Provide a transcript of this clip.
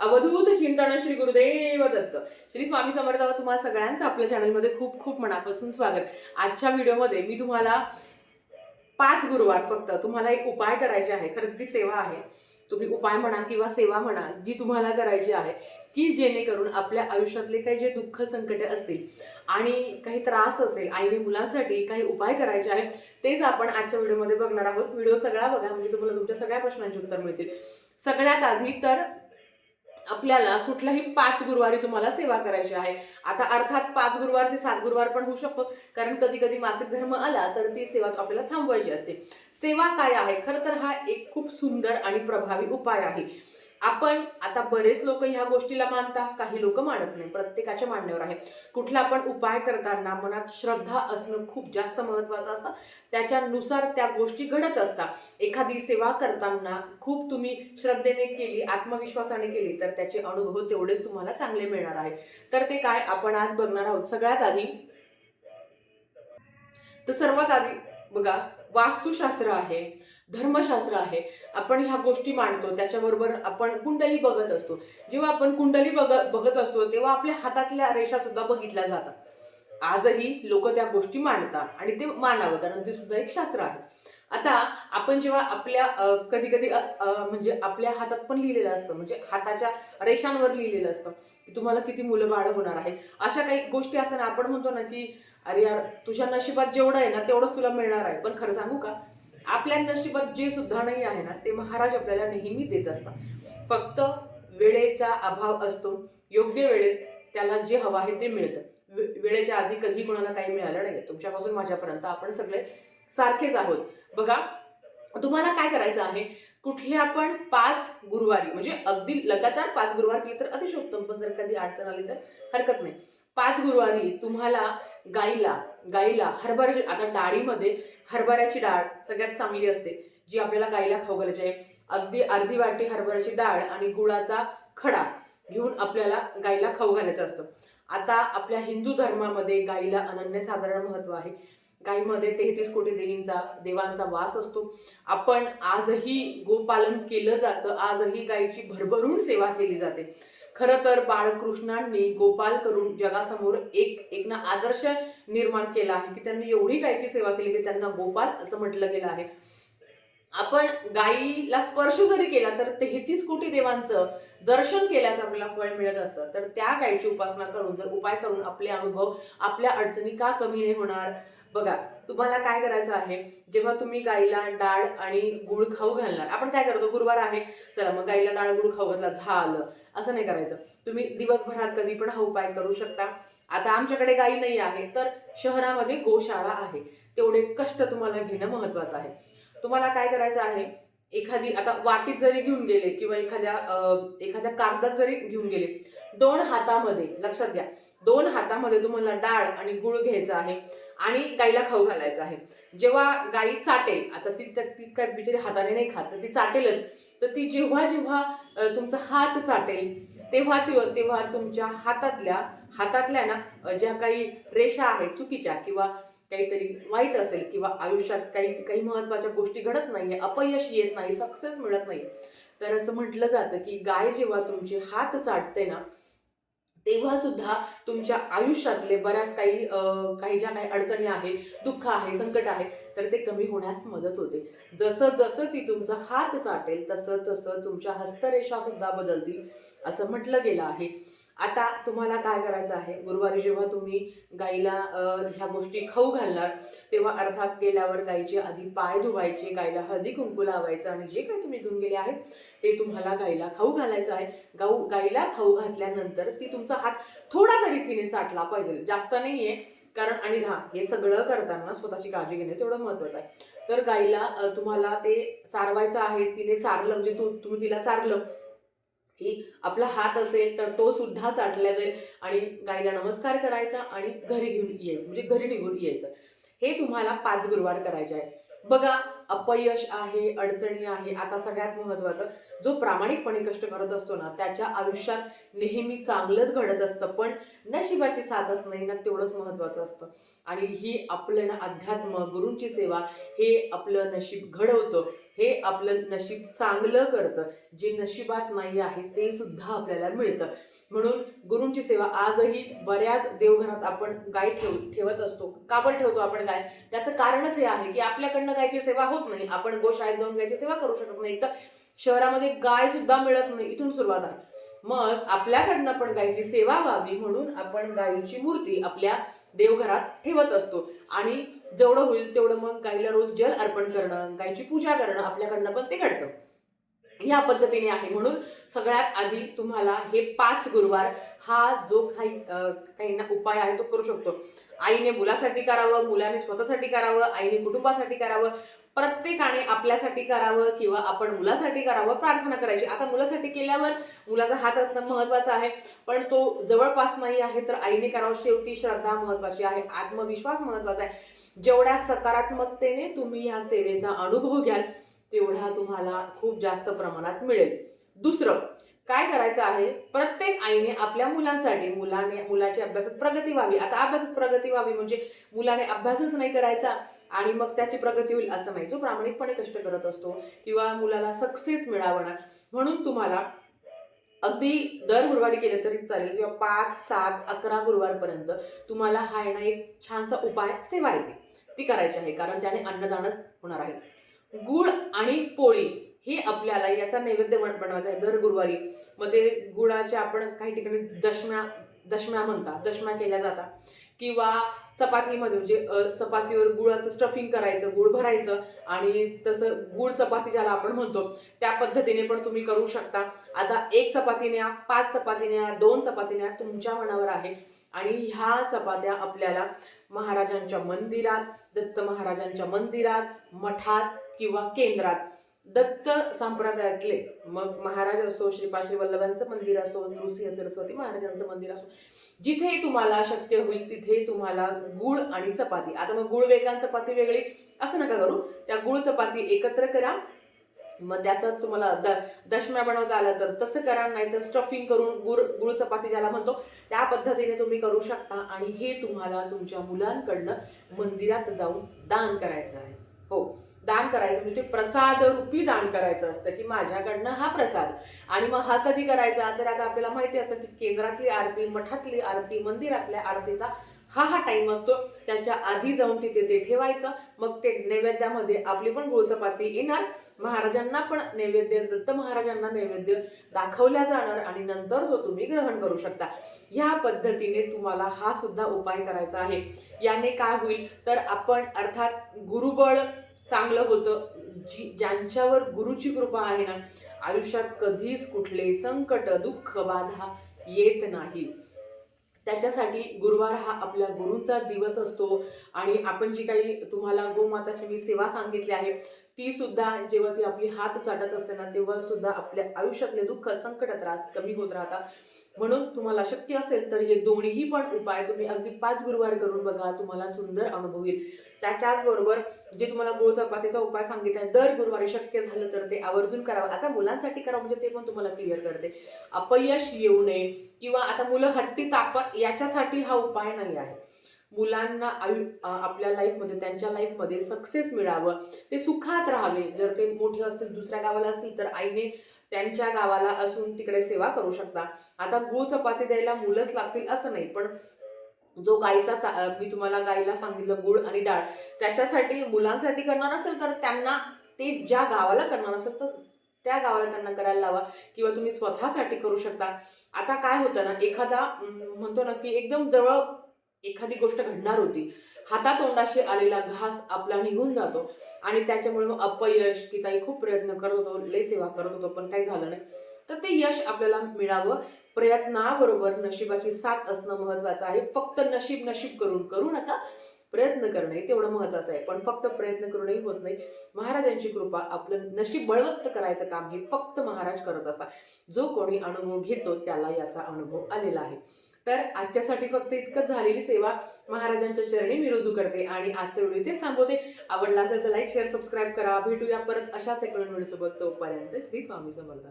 अवधूत चिंतन श्री गुरुदेव दत्त. श्री स्वामी समर्थ तुम्हाला सगळ्यांचं आपल्या चॅनलमध्ये खूप खूप मनापासून स्वागत. आजच्या व्हिडिओमध्ये मी तुम्हाला पाच गुरुवार फक्त तुम्हाला एक उपाय करायचे आहे. खरं तर ती सेवा आहे. तुम्ही उपाय म्हणा किंवा सेवा म्हणा जी तुम्हाला करायची आहे की जेणेकरून आपल्या आयुष्यातले काही जे दुःख संकटे असतील आणि काही त्रास असेल आईने मुलांसाठी काही उपाय करायचे आहेत तेच आपण आजच्या व्हिडिओमध्ये बघणार आहोत. व्हिडिओ सगळा बघा म्हणजे तुम्हाला तुमच्या सगळ्या प्रश्नांची उत्तर मिळतील. सगळ्यात आधी तर आपल्याला कुठलाही पाच गुरुवारी तुम्हाला सेवा करायची आहे. आता अर्थात पाच गुरुवार ते सात गुरुवार पण होऊ शकतो. कारण कधी कधी मासिक धर्म आला तर ती सेवा आपल्याला थांबवायची असते. सेवा काय आहे? खरं तर हा एक खूप सुंदर आणि प्रभावी उपाय आहे. आपण आता बरेच लोक ह्या गोष्टीला मानता काही लोक मानत नाही. प्रत्येकाच्या मान्यवर आहे. कुठला पण उपाय करताना मनात श्रद्धा असणं खूप जास्त महत्वाचं असतं. त्याच्यानुसार त्या गोष्टी घडत असतात. एखादी सेवा करताना खूप तुम्ही श्रद्धेने केली आत्मविश्वासाने केली तर त्याचे अनुभव तेवढेच तुम्हाला चांगले मिळणार आहे. तर ते काय आपण आज बघणार आहोत. सगळ्यात आधी तर सर्वात आधी बघा वास्तुशास्त्र आहे. धर्मशास्त्र आहे. आपण ह्या गोष्टी मांडतो त्याच्याबरोबर आपण कुंडली बघत असतो. जेव्हा आपण कुंडली बघ बघत असतो तेव्हा आपल्या हातातल्या रेषा सुद्धा बघितल्या जातात. आजही लोक त्या गोष्टी मांडतात आणि ते मानावं कारण ते सुद्धा एक शास्त्र आहे. आता आपण जेव्हा आपल्या कधी कधी म्हणजे आपल्या हातात पण लिहिलेलं असतं म्हणजे हाताच्या रेषांवर लिहिलेलं असतं की तुम्हाला किती मुलं बाळ होणार आहे अशा काही गोष्टी असताना आपण म्हणतो ना की अरे यार तुझ्या नशिबात जेवढं आहे ना तेवढंच तुला मिळणार आहे. पण खरं सांगू का? आपल्या नशिबात जे सुद्धा नाही आहे ना ते महाराज आपल्याला नेहमी देत असतात. फक्त वेळेचा अभाव असतो. योग्य वेळेत त्याला जे हवं आहे ते मिळतं. वेळेच्या आधी कधी कोणाला काही मिळालं नाही तुमच्यापासून माझ्यापर्यंत आपण सगळे सारखेच आहोत. बघा तुम्हाला काय करायचं आहे? कुठल्या पण पाच गुरुवारी म्हणजे अगदी लगातार पाच गुरुवार केले तर अतिशोत्तम पण जर कधी अडचण आली तर हरकत नाही. पाच गुरुवारी तुम्हाला गाईला गाईला हरभऱ्याची आता डाळीमध्ये हरभऱ्याची डाळ सगळ्यात चांगली असते जी आपल्याला गाईला खाऊ घालायची आहे. अगदी अर्धी वाटी हरभऱ्याची डाळ आणि गुळाचा खडा घेऊन आपल्याला गाईला खाऊ घालायचं असतं. आता आपल्या हिंदू धर्मामध्ये गाईला अनन्यसाधारण महत्त्व आहे. गाईमध्ये तेहतीस कोटी देवींचा देवांचा वास असतो. आपण आजही गोपालन केलं जातं आजही गायीची भरभरून सेवा केली जाते. खरं तर बाळकृष्णांनी गोपाल करून जगासमोर एक एक ना आदर्श निर्माण केला आहे की त्यांनी एवढी गायीची सेवा केली की त्यांना गोपाल असं म्हटलं गेलं आहे. आपण गायीला स्पर्श जरी केला तर तेहतीस कोटी देवांचं दर्शन केल्याचं आपल्याला फळ मिळत असतं. तर त्या गायीची उपासना करून जर उपाय करून आपले अनुभव आपल्या अडचणी का कमी नाही होणार बघा तुम्हाला काय करायचं आहे? जेव्हा तुम्ही गाईला डाळ आणि गुळ खाऊ घालणार आपण काय करतो? गुरुवार आहे. चला मग गाईला डाळ गुळ खाऊ घातला झालं. असं नाही करायचं. तुम्ही दिवसभरात कधी पण हा उपाय करू शकता. आता आमच्याकडे गाई नाही आहे तर शहरामध्ये गोशाळा आहे. तेवढे कष्ट तुम्हाला घेणं महत्वाचं आहे. तुम्हाला काय करायचं आहे? एखादी आता वाटीत जरी घेऊन गेले किंवा एखाद्या एखाद्या कागदात जरी घेऊन गेले दोन हातामध्ये लक्षात घ्या दोन हातामध्ये तुम्हाला डाळ आणि गुळ घ्यायचा आहे आणि गाईला खाऊ घालायचं आहे. जेव्हा गाई चाटेल आता ती ती काय बिचारी हाताने नाही खात तर ती चाटेलच. तर ती जेव्हा जेव्हा तुमचा हात चाटेल तेव्हा ती तेव्हा तुमच्या हातातल्या हातातल्या ना ज्या काही रेषा आहेत चुकीच्या किंवा काहीतरी वाईट असेल किंवा आयुष्यात काही काही महत्त्वाच्या गोष्टी घडत नाहीये अपयश येत नाही सक्सेस मिळत नाही. तर असं म्हटलं जातं की गाय जेव्हा तुमचे हात चाटते ना तेव्हा सुद्धा तुमच्या आयुष्यातले बऱ्याच काही काही ज्या काही अडचणी आहे दुःख आहे संकट आहे तर ते कमी होण्यास मदत होते. जसं जसं ती तुमचा हात चाटेल तसं तसं तुमच्या हस्तरेषा सुद्धा बदलतील असं म्हटलं गेलं आहे. आता तुम्हाला काय करायचं आहे? गुरुवारी जेव्हा तुम्ही गाईला ह्या गोष्टी खाऊ घालणार तेव्हा अर्थात गेल्यावर गाईचे आधी पाय धुवायचे गाईला हळदी कुंकू लावायचं आणि जे काही तुम्ही घेऊन गेले आहेत ते तुम्हाला गाईला खाऊ घालायचं आहे. गाऊ गाईला खाऊ घातल्यानंतर ती तुमचा हात थोडा तरी तिने चाटला पाहिजे. जास्त नाही आहे कारण आणि हा हे सगळं करताना स्वतःची काळजी घेणे तेवढं महत्वाचं आहे. तर गाईला तुम्हाला ते चारवायचं आहे तिने चारलं म्हणजे तू तुम्ही तिला चारलं की आपला हात असेल तर तो सुद्धा चाटला जाईल आणि गाईला नमस्कार करायचा आणि घरी घेऊन यायचं म्हणजे घरी निघून यायचं. हे तुम्हाला पाच गुरुवार करायचे आहे. बघा अपयश आहे अडचणी आहे आता सगळ्यात महत्वाचं जो प्रामाणिकपणे कष्ट करत असतो ना त्याच्या आयुष्यात नेहमी चांगलंच घडत असतं पण नशिबाची साथच नाही ना तेवढंच महत्वाचं असतं. आणि ही आपलं ना अध्यात्म गुरूंची सेवा हे आपलं नशीब घडवतं हे आपलं नशीब चांगलं करतं जे नशिबात नाही आहे ते सुद्धा आपल्याला मिळतं. म्हणून गुरूंची सेवा आजही बऱ्याच देवघरात आपण गाय ठेव ठेवत असतो. काबर ठेवतो आपण गाय? त्याचं कारणच हे आहे की आपल्याकडनं गायची सेवा होत नाही. आपण गोशाळेत जाऊन गायची सेवा करू शकत नाही. तर शहरामध्ये गाय सुद्धा मिळत नाही इथून सुरुवात आहे. मग आपल्याकडनं पण गायची सेवा व्हावी म्हणून आपण गायीची मूर्ती आपल्या देवघरात ठेवत असतो. आणि जेवढं होईल तेवढं मग गायीला रोज जल अर्पण करणं गायची पूजा करणं आपल्याकडनं पण ते घडतं. या पद्धतीने आहे. म्हणून सगळ्यात आधी तुम्हाला हे पाच गुरुवार हा जो काही काही ना उपाय आहे तो करू शकतो. आईने मुलासाठी करावं मुलाने स्वतःसाठी करावं आईने कुटुंबासाठी करावं प्रत्येकाने आपल्यासाठी करावं किंवा आपण मुलासाठी करावं प्रार्थना करायची. आता मुलासाठी केल्यावर मुलाचा हात असणं महत्वाचं आहे पण तो जवळपास नाही आहे तर आईने करावं. शेवटी श्रद्धा महत्वाची आहे आत्मविश्वास महत्त्वाचा आहे. जेवढ्या सकारात्मकतेने तुम्ही ह्या सेवेचा अनुभव घ्याल तेवढा तुम्हाला खूप जास्त प्रमाणात मिळेल. दुसरं काय करायचं आहे? प्रत्येक आईने आपल्या मुलांसाठी मुलाने मुलाची अभ्यासात प्रगती व्हावी. आता अभ्यासात प्रगती व्हावी म्हणजे मुलाने अभ्यासच नाही करायचा आणि मग त्याची प्रगती होईल असं नाही. जो प्रामाणिकपणे कष्ट करत असतो किंवा मुलाला सक्सेस मिळावं ना म्हणून तुम्हाला अगदी दर गुरुवारी केलं तरी चालेल किंवा पाच सात अकरा गुरुवारपर्यंत तुम्हाला हा येणं एक छानसा उपाय सेवा येते. ती करायची आहे कारण त्याने अन्नदानच होणार आहे. गुळ आणि पोळी हे आपल्याला याचा नैवेद्य बनवायचा आहे दर गुरुवारी. मग ते गुळाचे आपण काही ठिकाणी दशम्या दशम्या म्हणतात दशम्या केल्या जातात किंवा चपातीमध्ये म्हणजे चपातीवर गुळाचं स्टफिंग करायचं गुळ भरायचं आणि तसं गुळ चपाती ज्याला आपण म्हणतो त्या पद्धतीने पण तुम्ही करू शकता. आता एक चपातीने पाच चपातीने दोन चपाती न्या तुमच्या मनावर आहे. आणि ह्या चपात्या आपल्याला महाराजांच्या मंदिरात दत्त महाराजांच्या मंदिरात मठात किंवा केंद्रात दत्त संप्रदायातले. मग महाराज असो श्रीपाद श्री वल्लभांचं मंदिर असो नृसिंह सरस्वती महाराजांचं मंदिर असो जिथेही तुम्हाला शक्य होईल तिथे तुम्हाला गुळ आणि चपाती. आता मग गुळ वेगळा चपाती वेगळी असं नका करू. त्या गुळ चपाती एकत्र करा. मग त्याचं तुम्हाला द दशम्या बनवता आलं तर तसं करा नाहीतर स्टफिंग करून गुळ गुळ चपाती ज्याला म्हणतो त्या पद्धतीने तुम्ही करू शकता. आणि हे तुम्हाला तुमच्या मुलांकडनं मंदिरात जाऊन दान करायचं आहे. हो. दान करायचं म्हणजे प्रसाद रूपी दान करायचं असतं की माझ्याकडनं हा प्रसाद. आणि मग हा कधी करायचा? तर आता आपल्याला माहिती असतं की केंद्रातली आरती मठातली आरती मंदिरातल्या आरतीचा हा हा टाइम असतो. त्यांच्या आधी जाऊन तिथे ते ठेवायचं. मग ते नैवेद्यामध्ये आपली पण गुळ चपाती येणार. महाराजांना पण नैवेद्य दत्त महाराजांना नैवेद्य दाखवल्या जाणार आणि नंतर तो तुम्ही ग्रहण करू शकता. ह्या पद्धतीने तुम्हाला हा सुद्धा उपाय करायचा आहे. याने काय होईल? तर आपण अर्थात गुरुबळ चांगलं होतं. जी ज्यांच्यावर गुरुची कृपा आहे ना आयुष्यात कधीच कुठले संकट दुःख बाधा येत नाही. त्याच्यासाठी गुरुवार हा आपल्या गुरूंचा दिवस असतो. आणि आपण जी काही तुम्हाला गोमाताची मी सेवा सांगितली आहे ती सुद्धा जेव्हा ती आपली हात चाटत असते ना तेव्हा सुद्धा आपल्या आयुष्यातले दुःख संकट त्रास कमी होत राहतात. म्हणून तुम्हाला शक्य असेल तर हे दोन्हीही पण उपाय तुम्ही अगदी पाच गुरुवार करून बघा तुम्हाला सुंदर अनुभव येईल. त्याच्याच बरोबर जे तुम्हाला गुळ चपातीचा उपाय सांगितला आहे दर गुरुवारी शक्य झालं तर ते आवर्जून करावं. आता मुलांसाठी करावं म्हणजे ते पण तुम्हाला क्लिअर करते. अपयश येऊ नये किंवा आता मुलं हट्टी तापत याच्यासाठी हा उपाय नाही आहे. मुलांना आयु आपल्या लाईफमध्ये त्यांच्या लाईफमध्ये सक्सेस मिळावं. ते सुखात राहावे. जर ते मोठे असतील दुसऱ्या गावाला असतील तर आईने त्यांच्या गावाला असून तिकडे सेवा करू शकता. आता गुळ चपाती द्यायला मुलंच लागतील असं नाही पण जो गाईचा चा- मी तुम्हाला गाईला सांगितलं गुळ आणि डाळ त्याच्यासाठी मुलांसाठी करणार असेल तर त्यांना ते ज्या गावाला करणार असेल तर त्या गावाला त्यांना करायला लावा किंवा तुम्ही स्वतःसाठी करू शकता. आता काय होतं ना एखादा म्हणतो ना की एकदम जवळ एखादी गोष्ट घडणार होती हातातोंडाशी आलेला घास आपला निघून जातो आणि त्याच्यामुळे मग अपयश की ताई खूप प्रयत्न करत होतो लय सेवा करत होतो पण काही झालं नाही. तर ते यश आपल्याला मिळावं प्रयत्नाबरोबर नशिबाची साथ असणं महत्वाचं आहे. फक्त नशीब नशीब करून करू नका प्रयत्न करणे तेवढं महत्वाचं आहे. पण फक्त प्रयत्न करूनही होत नाही. महाराजांची कृपा आपलं नशीब बळवत्त करायचं काम हे फक्त महाराज करत असतात. जो कोणी अनुभव घेतो त्याला याचा अनुभव आलेला आहे. तर आजच्यासाठी फक्त इतकंच झालेली सेवा महाराजांच्या चरणी मी रुजू करते आणि आजचा व्हिडिओ इथेच थांबवते. आवडला असेल तर लाईक शेअर सबस्क्राईब करा. भेटूया परत अशाच एक व्हिडिओसोबत. सोबत तोपर्यंत श्री स्वामी समर्थ.